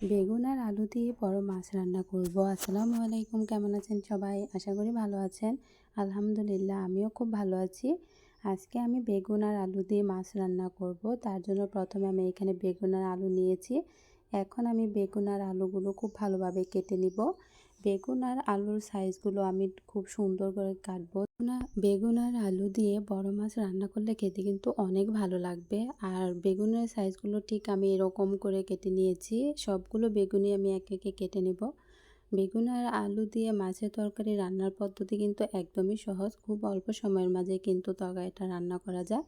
বেগুন আর আলু দিয়ে বড় মাছ রান্না করব। আসসালামু আলাইকুম, কেমন আছেন সবাই? আশা করি ভালো আছেন। আলহামদুলিল্লাহ, আমিও খুব ভালো আছি। আজকে আমি বেগুন আর আলু দিয়ে মাছ রান্না করব। তার জন্য প্রথমে আমি এখানে বেগুন আর আলু নিয়েছি। এখন আমি বেগুন আর আলুগুলো খুব ভালোভাবে কেটে নিব। বেগুন আর আলুর সাইজগুলো আমি খুব সুন্দর করে কাটবো। না বেগুন আর আলু দিয়ে বড় মাছ রান্না করলে খেতে কিন্তু অনেক ভালো লাগবে। আর বেগুনের সাইজগুলো ঠিক আমি এরকম করে কেটে নিয়েছি। সবগুলো বেগুনই আমি একে একে কেটে নেব। বেগুন আর আলু দিয়ে মাছের তরকারি রান্নার পদ্ধতি কিন্তু একদমই সহজ। খুব অল্প সময়ের মাঝে কিন্তু তরকারিটা রান্না করা যায়।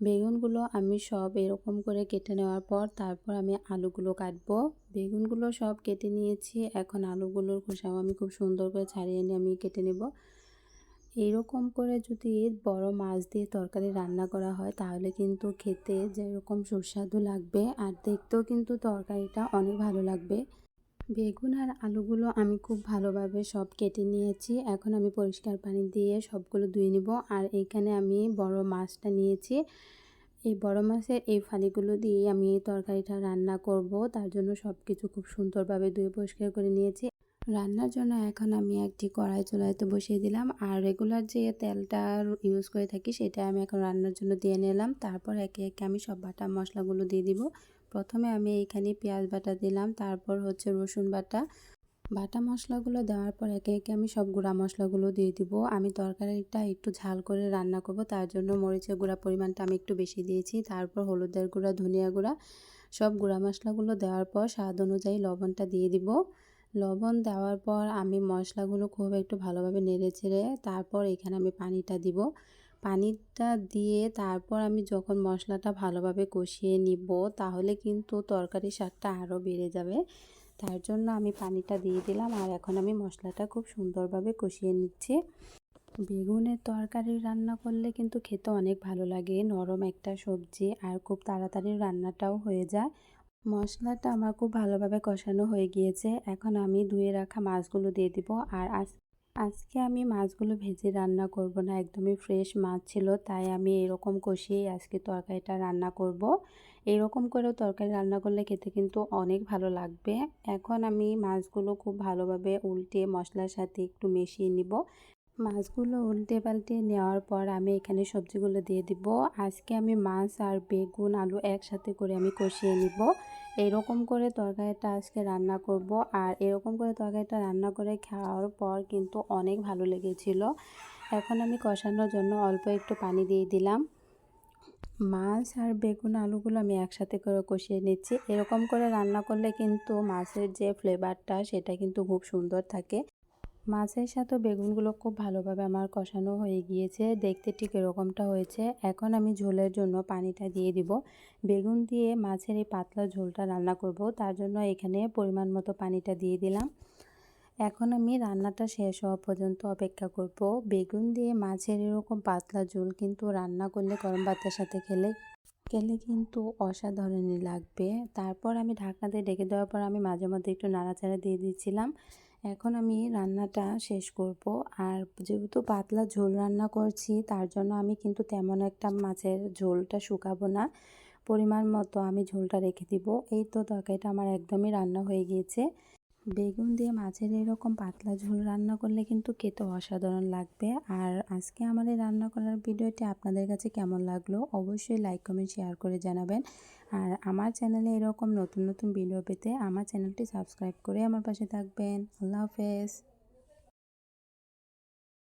বেগুনগুলো আমি সব এরকম করে কেটে নেওয়ার পর তারপর আমি আলুগুলো কাটবো। বেগুনগুলো সব কেটে নিয়েছি। এখন আলুগুলোর খোসাও আমি খুব সুন্দর করে ছাড়িয়ে নিয়ে আমি কেটে নেব। এইরকম করে যদি বড় মাছ দিয়ে তরকারি রান্না করা হয় তাহলে কিন্তু খেতে যেরকম সুস্বাদু লাগবে আর দেখতেও কিন্তু তরকারিটা অনেক ভালো লাগবে। বেগুন আর আলুগুলো আমি খুব ভালোভাবে সব কেটে নিয়েছি। এখন আমি পরিষ্কার পানি দিয়ে সবগুলো ধুয়ে নিব। আর এখানে আমি বড় মাছটা নিয়েছি। এই বড় মাছের এই ফালিগুলো দিয়ে আমি এই তরকারিটা রান্না করব। তার জন্য সব কিছু খুব সুন্দরভাবে ধুয়ে পরিষ্কার করে নিয়েছি। রান্নার জন্য এখন আমি একটি কড়াই চুলাইতে বসিয়ে দিলাম। আর রেগুলার যে তেলটা ইউজ করে থাকি সেটা আমি এখন রান্নার জন্য দিয়ে নিলাম। তারপর একে একে আমি সব বাটা মশলাগুলো দিয়ে দিব। প্রথমে আমি এইখানে পেঁয়াজ বাটা দিলাম, তারপর হচ্ছে রসুন বাটা। বাটা মশলাগুলো দেওয়ার পর একে একে আমি সব গুঁড়া মশলাগুলো দিয়ে দিব। আমি তরকারিটা একটু ঝাল করে রান্না করব, তার জন্য মরিচের গুঁড়া পরিমাণটা আমি একটু বেশি দিয়েছি। তারপর হলুদের গুঁড়া, ধনিয়া গুঁড়া, সব গুঁড়া মশলাগুলো দেওয়ার পর স্বাদ অনুযায়ী লবণটা দিয়ে দিব। লবণ দেওয়ার পর আমি মশলাগুলো খুব একটু ভালোভাবে নেড়ে চেড়ে তারপর এখানে আমি পানিটা দিব। পানিটা দিয়ে তারপর আমি যখন মশলাটা ভালোভাবে কষিয়ে নিব, তাহলে কিন্তু তরকারির স্বাদটা আরও বেড়ে যাবে। তার জন্য আমি পানিটা দিয়ে দিলাম আর এখন আমি মশলাটা খুব সুন্দরভাবে কষিয়ে নিচ্ছি। বেগুনের তরকারি রান্না করলে কিন্তু খেতে অনেক ভালো লাগে, নরম একটা সবজি আর খুব তাড়াতাড়ি রান্নাটাও হয়ে যায়। মশলাটা আমার খুব ভালোভাবে কষানো হয়ে গিয়েছে। এখন আমি ধুয়ে রাখা মাছগুলো দিয়ে দিব আর আজ আজকে আমি মাছগুলো ভেজে রান্না করব না, একদমই ফ্রেশ মাছ ছিল, তাই আমি এরকম কষিয়েই আজকে তরকারিটা রান্না করব। এরকম করেও তরকারি রান্না করলে খেতে কিন্তু অনেক ভালো লাগবে। এখন আমি মাছগুলো খুব ভালোভাবে উল্টে মশলার সাথে একটু মিশিয়ে নিব। মাছগুলো উল্টে পাল্টে নেওয়ার পর আমি এখানে সবজিগুলো দিয়ে দিব। আজকে আমি মাছ আর বেগুন, আলু একসাথে করে আমি কষিয়ে নিব। এরকম করে তরকারিটা আজকে রান্না করব। আর এরকম করে তরকারিটা রান্না করে খাওয়ার পর কিন্তু অনেক ভালো লেগেছিল। এখন আমি কষানোর জন্য অল্প একটু পানি দিয়ে দিলাম। মাছ আর বেগুন আলুগুলো আমি একসাথে করে কষিয়ে নিচ্ছি। এরকম করে রান্না করলে কিন্তু মাছের যে ফ্লেভারটা সেটা কিন্তু খুব সুন্দর থাকে। মাছের সাথে বেগুনগুলো খুব ভালোভাবে আমার কষানো হয়ে গিয়েছে। দেখতে ঠিক এরকমটা হয়েছে। এখন আমি ঝোলের জন্য পানিটা দিয়ে দিব। বেগুন দিয়ে মাছের এই পাতলা ঝোলটা রান্না করব। তার জন্য এখানে পরিমাণ মতো পানিটা দিয়ে দিলাম। এখন আমি রান্নাটা শেষ হওয়া পর্যন্ত অপেক্ষা করব। বেগুন দিয়ে মাছের এরকম পাতলা ঝোল কিন্তু রান্না করলে গরম ভাতের সাথে খেলে খেলে কিন্তু অসাধারণই লাগবে। তারপর আমি ঢাকনাতে ডেকে দেওয়ার পর আমি মাঝে মধ্যে একটু নাড়াচাড়া দিয়ে দিচ্ছিলাম। এখন আমি রান্নাটা শেষ করব। আর যেহেতু পাতলা ঝোল রান্না করছি, তার জন্য আমি কিন্তু তেমন একটা মাছের ঝোলটা শুকাবো না। পরিমাণ মতো আমি ঝোলটা রেখে দিব। এই তো তরকারিটা আমার একদমই রান্না হয়ে গিয়েছে। বেগুন দিয়ে মাছের এরকম পাতলা ঝোল রান্না করলে কিন্তু খেতে অসাধারণ লাগবে। আর আজকে আমার এই রান্না করার ভিডিওটি আপনাদের কাছে কেমন লাগল অবশ্যই লাইক, কমেন্ট, শেয়ার করে জানাবেন। আর আমার চ্যানেলে এরকম নতুন নতুন ভিডিও পেতে আমার চ্যানেলটি সাবস্ক্রাইব করে আমার পাশে থাকবেন। আল্লাহ হাফেজ।